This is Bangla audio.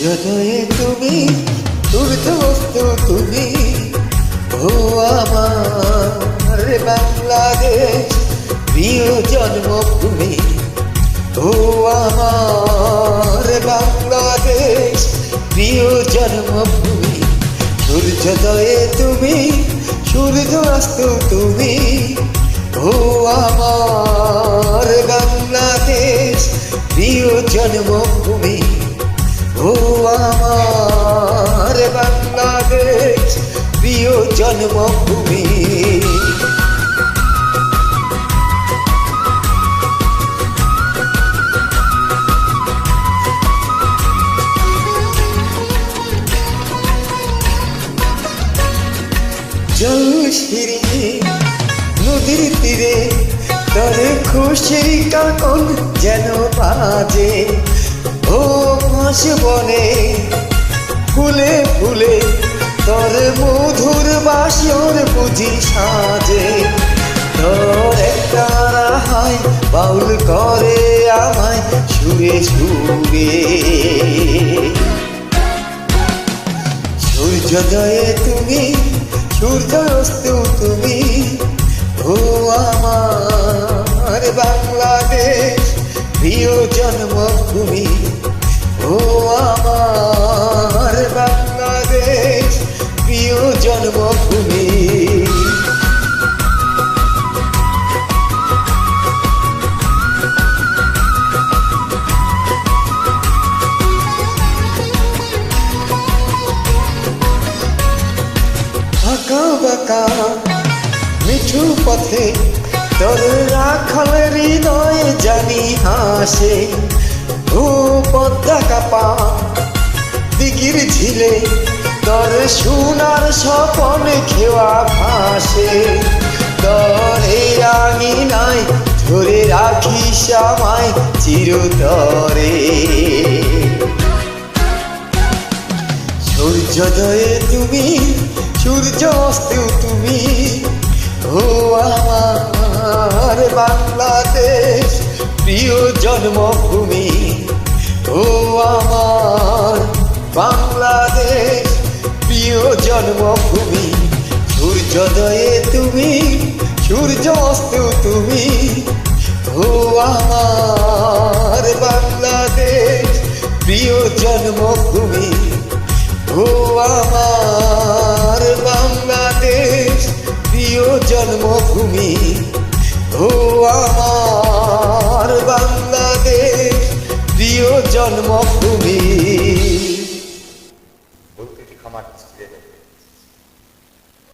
তুমি সূর্যস্ত তুমি, ও আমার বাংলাদেশ, প্রিয় জন্মভূমি, ও আমার বাংলাদেশ, প্রিয় জন্মভূমি সূর্যোদয়ে তুমি, সূর্য অস্ত তুমি, ও আমার বাংলাদেশ, প্রিয় জন্মভূমি। আমার বাংলাদেশ প্রিয় জন্মভূমি। জলশিরি নদীর তীরে তোর খুশির কাকন যেন বাজে। ও মাস বনে ফুলে ফুলে তোর মধুর বাসর বুঝি সাজে। তোর একটা রাহাই বাউল করে আমায় সুরে সুরে। সূর্যোদয়ে তুমি সূর্য অস্ত তুমি, ও আমার বাংলাদেশ, প্রিয় জন্মভূমি। আমার বাংলাদেশ প্রিয় জন্মভূমি। আঁকা বাঁকা মিঠু পথে তোর রাখাল হৃদয় জানি হাসে। কাপা দিগির ঝিলে তোর সোনার স্বপন খেওয়া ভাসে। তরে রাঙি নাই, ধরে রাখিস আমায় চিরতরে। সূর্যোদয়ে তুমি সূর্য অস্তেও তুমি, ও আমার বাংলাদেশ, প্রিয় জন্মভূমি। জন্মভূমি সূর্যোদয়ে তুমি, সূর্য অস্তেও তুমি। ও আমার বাংলাদেশ, প্রিয় জন্মভূমি, ও আমার বাংলাদেশ, প্রিয় জন্মভূমি, ও আমার বাংলাদেশ, প্রিয় জন্মভূমি।